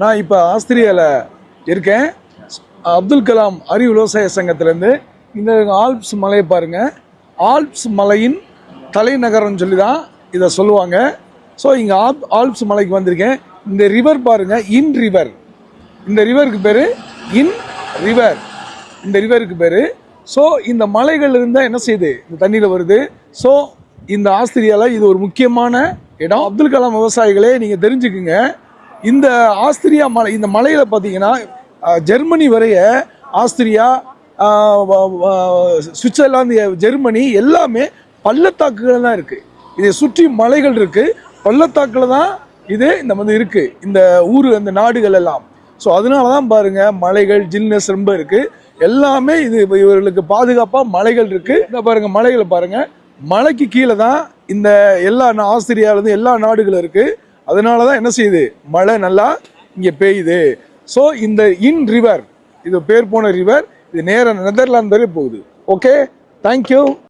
நான் இப்போ ஆஸ்திரியாவில் இருக்கேன். அப்துல் கலாம் அறிவு விவசாய சங்கத்திலேருந்து இந்த ஆல்ப்ஸ் மலையை பாருங்கள் ஆல்ப்ஸ் மலையின் தலைநகரம்னு சொல்லி தான் இதை சொல்லுவாங்க. ஸோ இங்கே ஆப் ஆல்ப்ஸ் மலைக்கு வந்திருக்கேன். இந்த ரிவர் பாருங்கள் இன் ரிவர் இந்த ரிவருக்கு பேர் இன் ரிவர் இந்த ரிவருக்கு பேர். ஸோ இந்த மலைகள் இருந்தால் என்ன செய்யுது இந்த தண்ணியில் வருது. ஸோ இந்த ஆஸ்திரியாவில் இது ஒரு முக்கியமான இடம். அப்துல் கலாம் விவசாயிகளே நீங்கள் தெரிஞ்சுக்குங்க. இந்த ஆஸ்திரியா மலை இந்த மலையில் பார்த்தீங்கன்னா ஜெர்மனி வரைய ஆஸ்திரியா சுவிட்சர்லாந்து ஜெர்மனி எல்லாமே பள்ளத்தாக்குகள் தான் இருக்குது இதை சுற்றி மலைகள் இருக்குது பள்ளத்தாக்கில் தான் இது இந்த வந்து இருக்குது இந்த ஊர் அந்த நாடுகள் எல்லாம். ஸோ அதனால தான் பாருங்கள் மலைகள் ஜில்னஸ் ரொம்ப இருக்குது எல்லாமே இது இவர்களுக்கு பாதுகாப்பாக மலைகள் இருக்குது இந்த பாருங்கள் மலைகளை பாருங்கள் மலைக்கு கீழே தான் இந்த எல்லா ஆஸ்திரியாவிலேருந்து எல்லா நாடுகளும் இருக்குது அதனால தான் என்ன செய்யுது? மழை நல்லா இங்கே பெய்யுது. ஸோ இந்த இன் ரிவர் இது பேர் போன ரிவர் இது நேராக நெதர்லாந்து வரை போகுது. Okay thank you